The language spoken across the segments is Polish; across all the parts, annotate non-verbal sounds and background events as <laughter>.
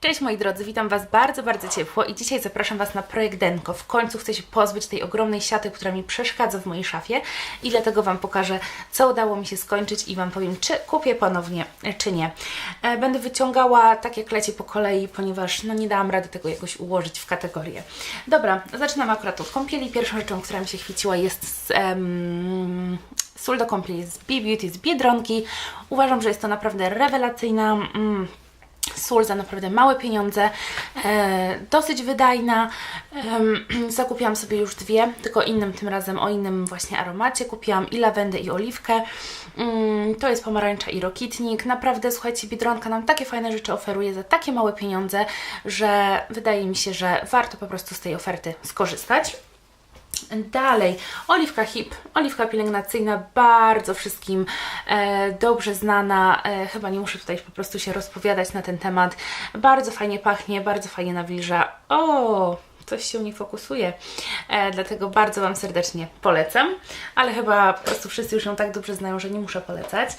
Cześć moi drodzy, witam Was bardzo, bardzo ciepło i dzisiaj zapraszam Was na projekt Denko. W końcu chcę się pozbyć tej ogromnej siaty, która mi przeszkadza w mojej szafie i dlatego Wam pokażę, co udało mi się skończyć i Wam powiem, czy kupię ponownie, czy nie. E, Będę wyciągała tak jak leci po kolei, ponieważ no nie dałam rady tego jakoś ułożyć w kategorie. Dobra, zaczynamy akurat od kąpieli. Pierwszą rzeczą, która mi się chwyciła jest em, sól do kąpieli z B-Beauty z Biedronki. Uważam, że jest to naprawdę rewelacyjna... Mm, sól za naprawdę małe pieniądze, e, dosyć wydajna. Em, <clears throat> zakupiłam sobie już dwie, tylko innym tym razem, o innym właśnie aromacie. Kupiłam i lawendę i oliwkę. Mm, to jest pomarańcza i rokitnik. Naprawdę, słuchajcie, Biedronka nam takie fajne rzeczy oferuje za takie małe pieniądze, że wydaje mi się, że warto po prostu z tej oferty skorzystać. Dalej, oliwka hip, oliwka pielęgnacyjna, bardzo wszystkim e, dobrze znana. E, chyba nie muszę tutaj po prostu się rozpowiadać na ten temat. Bardzo fajnie pachnie, bardzo fajnie nawilża. O! Coś się nie fokusuje, e, dlatego bardzo Wam serdecznie polecam, ale chyba po prostu wszyscy już ją tak dobrze znają, że nie muszę polecać.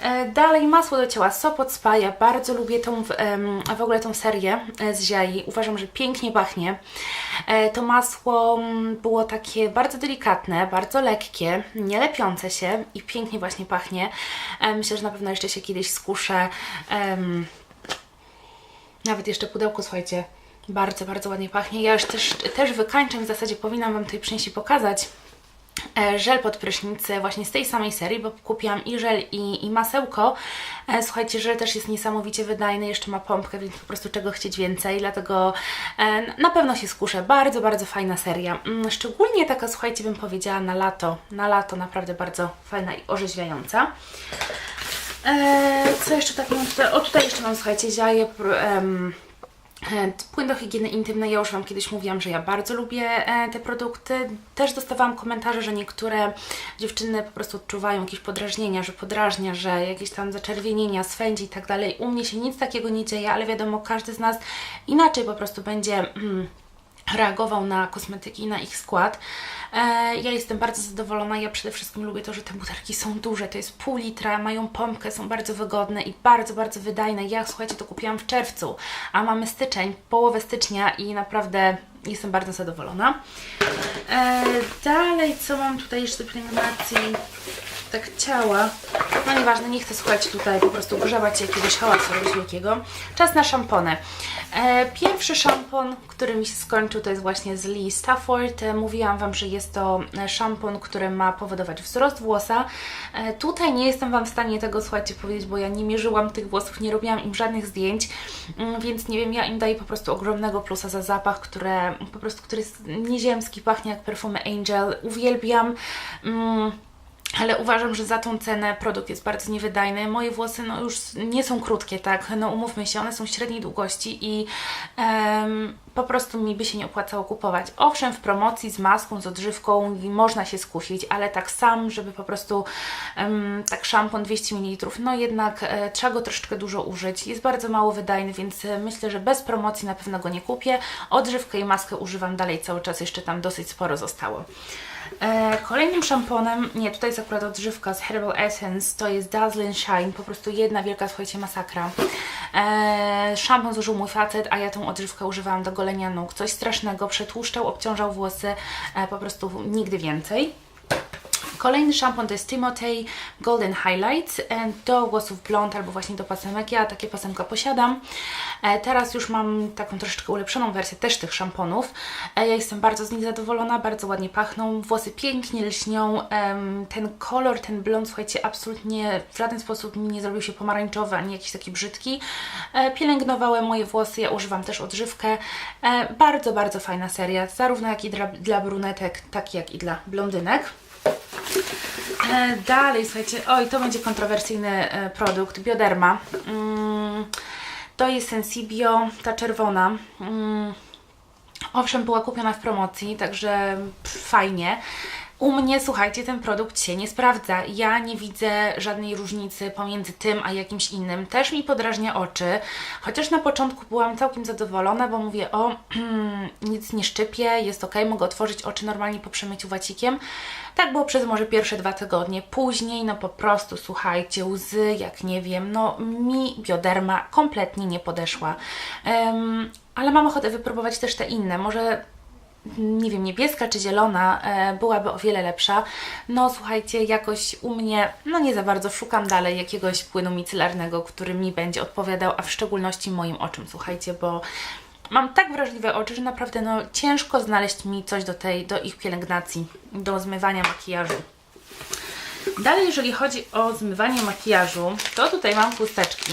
E, dalej masło do ciała Sopot Spa, ja bardzo lubię tą, em, w ogóle tą serię e, z ziai, uważam, że pięknie pachnie. E, to masło mm, było takie bardzo delikatne, bardzo lekkie, nie lepiące się i pięknie właśnie pachnie. E, myślę, że na pewno jeszcze się kiedyś skuszę. Em, nawet jeszcze pudełko, słuchajcie, bardzo, bardzo ładnie pachnie. Ja już też, też wykańczam, w zasadzie powinnam Wam tutaj przynieść i pokazać e, żel pod prysznic właśnie z tej samej serii, bo kupiłam i żel i, i masełko. E, Słuchajcie, żel też jest niesamowicie wydajny, jeszcze ma pompkę, więc po prostu czego chcieć więcej, dlatego e, na pewno się skuszę. Bardzo, bardzo fajna seria. Mm, Szczególnie taka, słuchajcie, bym powiedziała na lato. Na lato naprawdę bardzo fajna i orzeźwiająca. Co jeszcze tak mam tutaj? O, tutaj jeszcze mam, słuchajcie, ziaje, Płyn do higieny intymnej, ja już Wam kiedyś mówiłam, że ja bardzo lubię e, te produkty. Też dostawałam komentarze, że niektóre dziewczyny po prostu odczuwają jakieś podrażnienia, że podrażnia, że jakieś tam zaczerwienienia, swędzi i tak dalej. U mnie się nic takiego nie dzieje, ale wiadomo, każdy z nas inaczej po prostu będzie mm, reagował na kosmetyki, na ich skład. E, ja jestem bardzo zadowolona. Ja przede wszystkim lubię to, że te butelki są duże. To jest pół litra, mają pompkę, są bardzo wygodne i bardzo, bardzo wydajne. Ja, słuchajcie, to kupiłam w czerwcu, a mamy styczeń, połowę stycznia i naprawdę jestem bardzo zadowolona. E, dalej, co mam tutaj jeszcze do pielęgnacji? Tak ciała. No nieważne, nie chcę słuchać tutaj po prostu grzewać się jakiegoś hałasu wielkiego. Czas na szampony. E, pierwszy szampon, który mi się skończył, to jest właśnie z Lee Stafford. E, mówiłam Wam, że jest to e, szampon, który ma powodować wzrost włosa. E, tutaj nie jestem Wam w stanie tego, słuchajcie, powiedzieć, bo ja nie mierzyłam tych włosów, nie robiłam im żadnych zdjęć, mm, więc nie wiem, ja im daję po prostu ogromnego plusa za zapach, które po prostu, który jest nieziemski, pachnie jak perfumy Angel. Uwielbiam. Mm, ale uważam, że za tą cenę produkt jest bardzo niewydajny. Moje włosy no, już nie są krótkie, tak? No umówmy się, one są średniej długości i po prostu mi by się nie opłacało kupować. Owszem, w promocji z maską, z odżywką można się skusić, ale tak sam, żeby po prostu tak szampon 200 ml, no jednak e, trzeba go troszeczkę dużo użyć. Jest bardzo mało wydajny, więc e, myślę, że bez promocji na pewno go nie kupię. Odżywkę i maskę używam dalej cały czas, jeszcze tam dosyć sporo zostało. E, kolejnym szamponem, nie, tutaj jest akurat odżywka z Herbal Essence, to jest Dazzling Shine, po prostu jedna wielka, słuchajcie, masakra. E, szampon zużył mój facet, a ja tą odżywkę używałam do golenia nóg. Coś strasznego, przetłuszczał, obciążał włosy, e, po prostu nigdy więcej. Kolejny szampon to jest Timotej Golden Highlights e, do włosów blond albo właśnie do pasemek. Ja takie pasemka posiadam. E, Teraz już mam taką troszeczkę ulepszoną wersję też tych szamponów. E, Ja jestem bardzo z nich zadowolona, bardzo ładnie pachną. Włosy pięknie lśnią. Ten kolor, ten blond, słuchajcie, absolutnie w żaden sposób mi nie zrobił się pomarańczowy ani jakiś taki brzydki. Pielęgnowałem moje włosy, ja używam też odżywkę. Bardzo, bardzo fajna seria, zarówno jak i dla, dla brunetek, tak jak i dla blondynek. E, Dalej, słuchajcie, oj, to będzie kontrowersyjny e, produkt, Bioderma. Mm, to jest Sensibio, ta czerwona. Mm, owszem, była kupiona w promocji, także fajnie. U mnie, słuchajcie, ten produkt się nie sprawdza. Ja nie widzę żadnej różnicy pomiędzy tym a jakimś innym. Też mi podrażnia oczy, chociaż na początku byłam całkiem zadowolona, bo mówię, o, <clears throat> nic nie szczypie, jest ok, mogę otworzyć oczy normalnie po przemyciu wacikiem. Tak było przez może pierwsze dwa tygodnie. Później, no po prostu, słuchajcie, łzy, jak nie wiem, no mi bioderma kompletnie nie podeszła. Em, ale mam ochotę wypróbować też te inne. Może nie wiem, niebieska czy zielona e, byłaby o wiele lepsza. No słuchajcie, jakoś u mnie, no nie za bardzo szukam dalej jakiegoś płynu micelarnego, który mi będzie odpowiadał, a w szczególności moim oczom, słuchajcie, bo mam tak wrażliwe oczy, że naprawdę no ciężko znaleźć mi coś do tej, do ich pielęgnacji, do zmywania makijażu. Dalej, jeżeli chodzi o zmywanie makijażu, to tutaj mam chusteczki,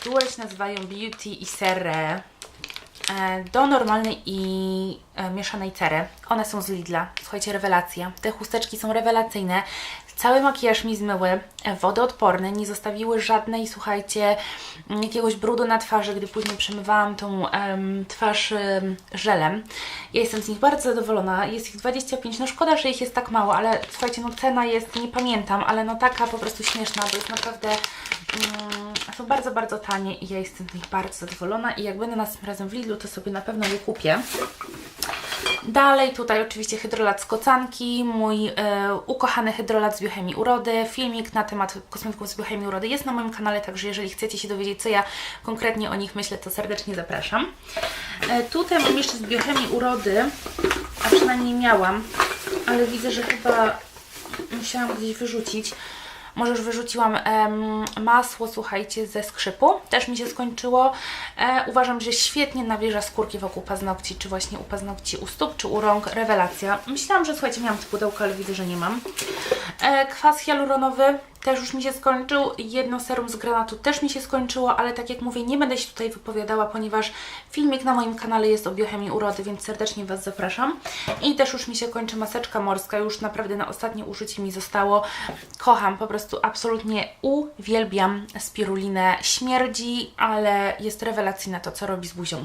które się nazywają Beauty i Serre do normalnej i e, mieszanej cery. One są z Lidla. Słuchajcie, rewelacja. Te chusteczki są rewelacyjne. Cały makijaż mi zmyły, e, wodoodporne, nie zostawiły żadnej, słuchajcie, m, jakiegoś brudu na twarzy, gdy później przemywałam tą em, twarz em, żelem. Ja jestem z nich bardzo zadowolona. Jest ich 25, no szkoda, że ich jest tak mało, ale słuchajcie, no cena jest, nie pamiętam, ale no taka po prostu śmieszna, bo jest naprawdę mm, są bardzo, bardzo tanie i ja jestem z nich bardzo zadowolona i jak będę następnym razem w Lidlu, to sobie na pewno je kupię. Dalej tutaj oczywiście hydrolat z kocanki, mój e, ukochany hydrolat z biochemii urody. Filmik na temat kosmetyków z biochemii urody jest na moim kanale, także jeżeli chcecie się dowiedzieć, co ja konkretnie o nich myślę, to serdecznie zapraszam. E, tutaj mam jeszcze z biochemii urody, a przynajmniej miałam, ale widzę, że chyba musiałam gdzieś wyrzucić. Może już wyrzuciłam masło, słuchajcie, ze skrzypu. Też mi się skończyło. E, uważam, że świetnie nawilża skórki wokół paznokci, czy właśnie u paznokci, u stóp, czy u rąk. Rewelacja. Myślałam, że słuchajcie, miałam to pudełko, ale widzę, że nie mam. E, kwas hialuronowy też już mi się skończył. Jedno serum z granatu też mi się skończyło, ale tak jak mówię, nie będę się tutaj wypowiadała, ponieważ filmik na moim kanale jest o biochemii urody, więc serdecznie Was zapraszam. I też już mi się kończy maseczka morska, już naprawdę na ostatnie użycie mi zostało. Kocham, po prostu absolutnie uwielbiam spirulinę. Śmierdzi, ale jest rewelacyjna to, co robi z buzią.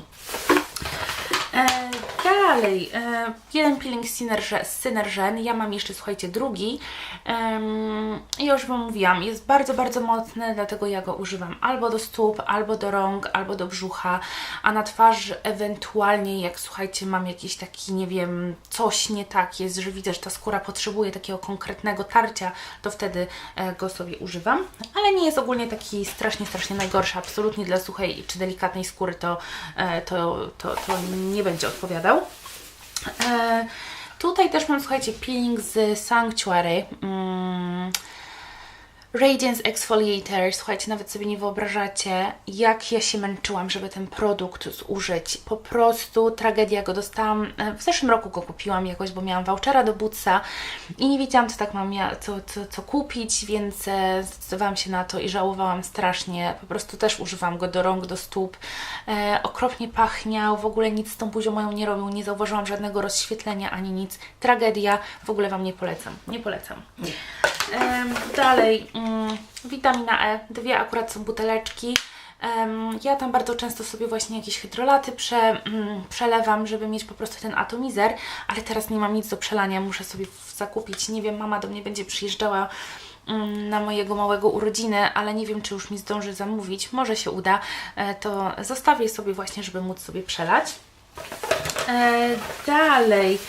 Dalej, e, jeden peeling z Synerge- z Synergen, ja mam jeszcze, słuchajcie, drugi. Em, ja już Wam mówiłam, jest bardzo, bardzo mocny, dlatego ja go używam albo do stóp, albo do rąk, albo do brzucha, a na twarzy ewentualnie, jak słuchajcie, mam jakiś taki, nie wiem, coś nie tak jest, że widzę, że ta skóra potrzebuje takiego konkretnego tarcia, to wtedy e, go sobie używam. Ale nie jest ogólnie taki strasznie, strasznie najgorszy, absolutnie dla suchej czy delikatnej skóry to, e, to, to, to nie będzie odpowiadał. E, tutaj też mam, słuchajcie, peeling z Sanctuary. Mm, Radiance Exfoliator. Słuchajcie, nawet sobie nie wyobrażacie, jak ja się męczyłam, żeby ten produkt zużyć. Po prostu tragedia go dostałam. e, W zeszłym roku go kupiłam jakoś, bo miałam vouchera do Bootsa i nie wiedziałam, co tak mam mia- co, co, co kupić, więc e, zdecydowałam się na to i żałowałam strasznie. Po prostu też używam go do rąk, do stóp. E, okropnie pachniał, w ogóle nic z tą buzią moją nie robił, nie zauważyłam żadnego rozświetlenia ani nic. Tragedia, w ogóle Wam nie polecam. Nie polecam. Em, dalej, mm, witamina E, dwie akurat są buteleczki. Ja tam bardzo często sobie właśnie jakieś hydrolaty prze, mm, przelewam, żeby mieć po prostu ten atomizer, ale teraz nie mam nic do przelania, muszę sobie zakupić. Nie wiem, mama do mnie będzie przyjeżdżała mm, na mojego małego urodziny, ale nie wiem, czy już mi zdąży zamówić. Może się uda, e, to zostawię sobie właśnie, żeby móc sobie przelać. E, dalej.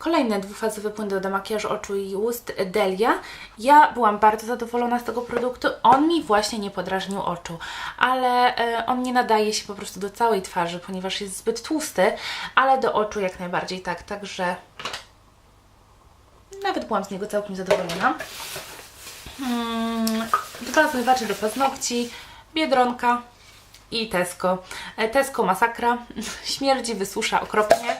Kolejny dwufazowy płyn do demakijażu oczu i ust Delia. Ja byłam bardzo zadowolona z tego produktu. On mi właśnie nie podrażnił oczu, ale e, on nie nadaje się po prostu do całej twarzy, ponieważ jest zbyt tłusty, ale do oczu jak najbardziej tak, także nawet byłam z niego całkiem zadowolona. Mm, dwa zmywacze do paznokci, Biedronka i Tesco. E, Tesco masakra, <laughs> śmierdzi, wysusza okropnie.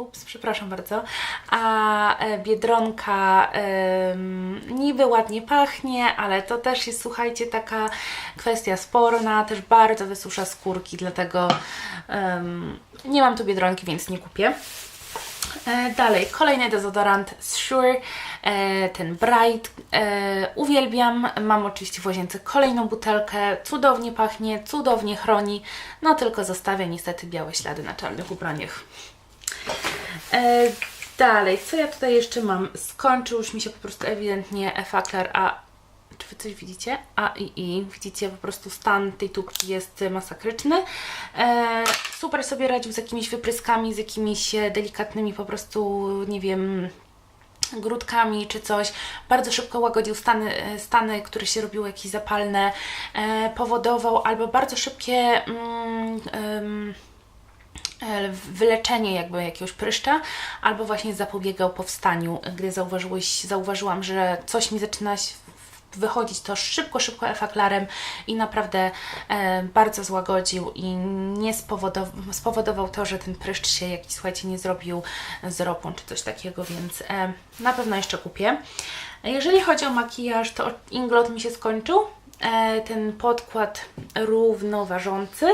Ups, przepraszam bardzo. A e, Biedronka em, niby ładnie pachnie, ale to też jest, słuchajcie, taka kwestia sporna, też bardzo wysusza skórki, dlatego em, nie mam tu Biedronki, więc nie kupię. E, dalej, kolejny dezodorant z Shure, e, ten Bright. Uwielbiam. Mam oczywiście w łazience kolejną butelkę. Cudownie pachnie, cudownie chroni. No tylko zostawia niestety białe ślady na czarnych ubraniach. E, dalej, co ja tutaj jeszcze mam? Skończył już mi się po prostu ewidentnie efaklar, a czy Wy coś widzicie? A i i, widzicie po prostu stan tej tubki jest masakryczny. E, super sobie radził z jakimiś wypryskami, z jakimiś e, delikatnymi po prostu, nie wiem, grudkami czy coś. Bardzo szybko łagodził stany, e, stany które się robiły jakieś zapalne, e, powodował albo bardzo szybkie mm, wyleczenie jakby jakiegoś pryszcza, albo właśnie zapobiegał powstaniu. Gdy zauważyłeś, zauważyłam, że coś mi zaczyna wychodzić, to szybko, szybko efaklarem i naprawdę e, bardzo złagodził i nie spowodował, spowodował to, że ten pryszcz się jakiś, słuchajcie, nie zrobił z ropą czy coś takiego, więc e, na pewno jeszcze kupię. Jeżeli chodzi o makijaż, to Inglot mi się skończył. E, ten podkład równoważący.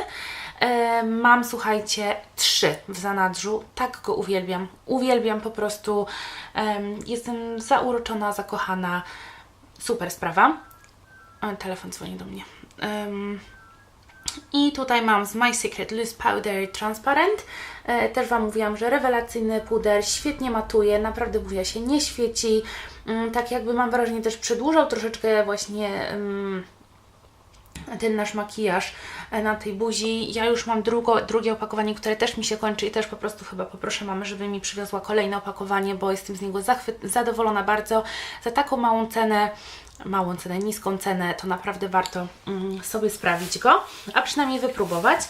E, mam, słuchajcie, trzy w zanadrzu. Tak go uwielbiam. Uwielbiam po prostu. em, jestem zauroczona, zakochana. Super sprawa. E, Telefon dzwoni do mnie. I tutaj mam z My Secret Loose Powder Transparent. E, też Wam mówiłam, że rewelacyjny puder, świetnie matuje, naprawdę buzia się nie świeci. Mm, Tak jakby mam wrażenie też przedłużał troszeczkę właśnie ten nasz makijaż e, na tej buzi. Ja już mam drugo, drugie opakowanie, które też mi się kończy i też po prostu chyba poproszę mamę, żeby mi przywiozła kolejne opakowanie, bo jestem z niego zadowolona bardzo. Za taką małą cenę, małą cenę, niską cenę, to naprawdę warto mm, sobie sprawić go, a przynajmniej wypróbować.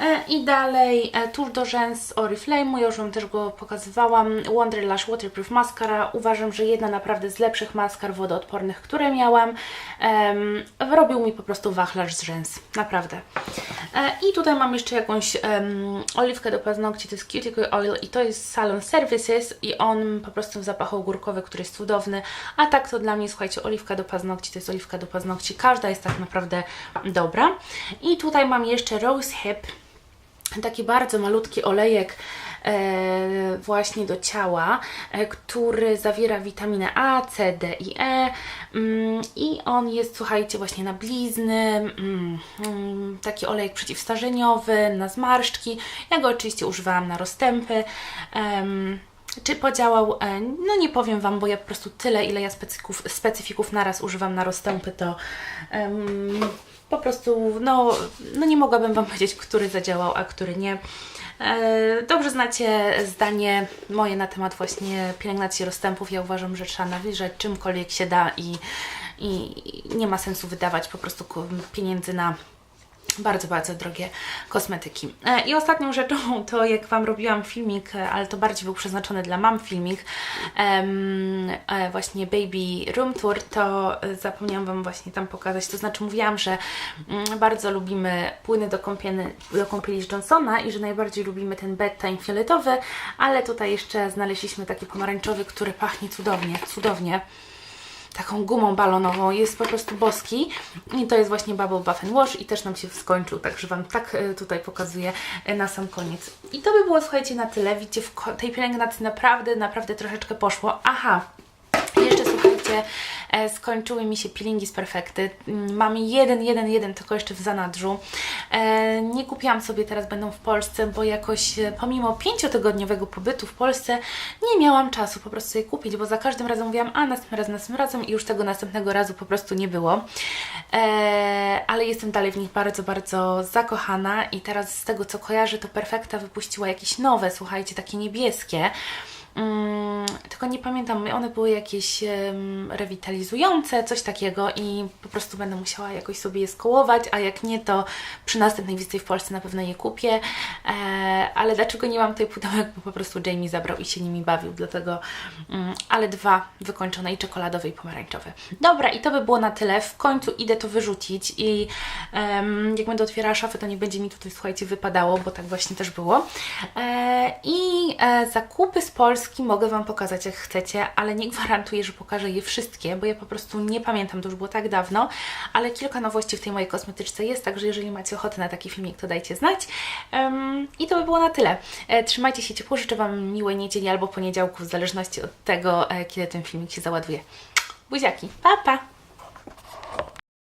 E, I dalej e, tusz do rzęs Oriflame, ja już Wam też go pokazywałam. Wonder Lash Waterproof Mascara. Uważam, że jedna naprawdę z lepszych maskar wodoodpornych, które miałam. Robił mi po prostu wachlarz z rzęs, naprawdę. E, I tutaj mam jeszcze jakąś em, oliwkę do paznokci, to jest Cuticle Oil i to jest Salon Services i on po prostu w zapachu ogórkowy, który jest cudowny, a tak to dla mnie, słuchajcie, oliwka do paznokci, to jest oliwka do paznokci, każda jest tak naprawdę dobra. I tutaj mam jeszcze Rose Hip, taki bardzo malutki olejek e, właśnie do ciała, e, który zawiera witaminę A, C, D i E mm, i on jest, słuchajcie, właśnie na blizny, mm, mm, taki olejek przeciwstarzeniowy, na zmarszczki. Ja go oczywiście używałam na rozstępy. Czy podziałał? E, No nie powiem Wam, bo ja po prostu tyle, ile ja specyfików, specyfików naraz używam na rozstępy, to em, po prostu, no, no nie mogłabym Wam powiedzieć, który zadziałał, a który nie. E, Dobrze znacie zdanie moje na temat właśnie pielęgnacji rozstępów. Ja uważam, że trzeba nawilżać czymkolwiek się da i, i nie ma sensu wydawać po prostu pieniędzy na bardzo, bardzo drogie kosmetyki. E, I ostatnią rzeczą <laughs> to jak Wam robiłam filmik, e, ale to bardziej był przeznaczony dla mam filmik, e, właśnie Baby Room Tour, to zapomniałam Wam właśnie tam pokazać, to znaczy mówiłam, że mm, bardzo lubimy płyny do kąpieli, do kąpieli z Johnsona i że najbardziej lubimy ten bedtime fioletowy, ale tutaj jeszcze znaleźliśmy taki pomarańczowy, który pachnie cudownie, cudownie taką gumą balonową, jest po prostu boski i to jest właśnie Bubble Buff Wash i też nam się skończył, także Wam tak e, tutaj pokazuję e, na sam koniec. I to by było, słuchajcie, na tyle. Widzicie, w tej pielęgnacji naprawdę, naprawdę troszeczkę poszło. Aha, jeszcze słuchajcie, e, skończyły mi się peelingi z Perfekty. Mm, Mam jeden, jeden, jeden, tylko jeszcze w zanadrzu. E, nie kupiłam sobie, teraz będą w Polsce, bo jakoś e, pomimo pięciotygodniowego pobytu w Polsce nie miałam czasu po prostu je kupić, bo za każdym razem mówiłam, a następnym razem, następnym razem i już tego następnego razu po prostu nie było. Ale jestem dalej w nich bardzo, bardzo zakochana i teraz z tego co kojarzę, to Perfekta wypuściła jakieś nowe, słuchajcie, takie niebieskie. Mm, tylko nie pamiętam, one były jakieś em, rewitalizujące, coś takiego i po prostu będę musiała jakoś sobie je skołować, a jak nie, to przy następnej wizycie w Polsce na pewno je kupię. E, ale dlaczego nie mam tutaj pudełek? Bo po prostu Jamie zabrał i się nimi bawił, dlatego, mm, ale dwa wykończone i czekoladowe i pomarańczowe. Dobra, i to by było na tyle. W końcu idę to wyrzucić i em, jak będę otwierała szafę, to nie będzie mi tutaj, słuchajcie, wypadało, bo tak właśnie też było. E, I E, zakupy z Polski mogę Wam pokazać jak chcecie, ale nie gwarantuję, że pokażę je wszystkie, bo ja po prostu nie pamiętam, to już było tak dawno, ale kilka nowości w tej mojej kosmetyczce jest, także jeżeli macie ochotę na taki filmik, to dajcie znać. Em, I to by było na tyle. E, trzymajcie się ciepło, życzę Wam miłej niedzieli albo poniedziałku, w zależności od tego, e, kiedy ten filmik się załaduje. Buziaki, pa pa!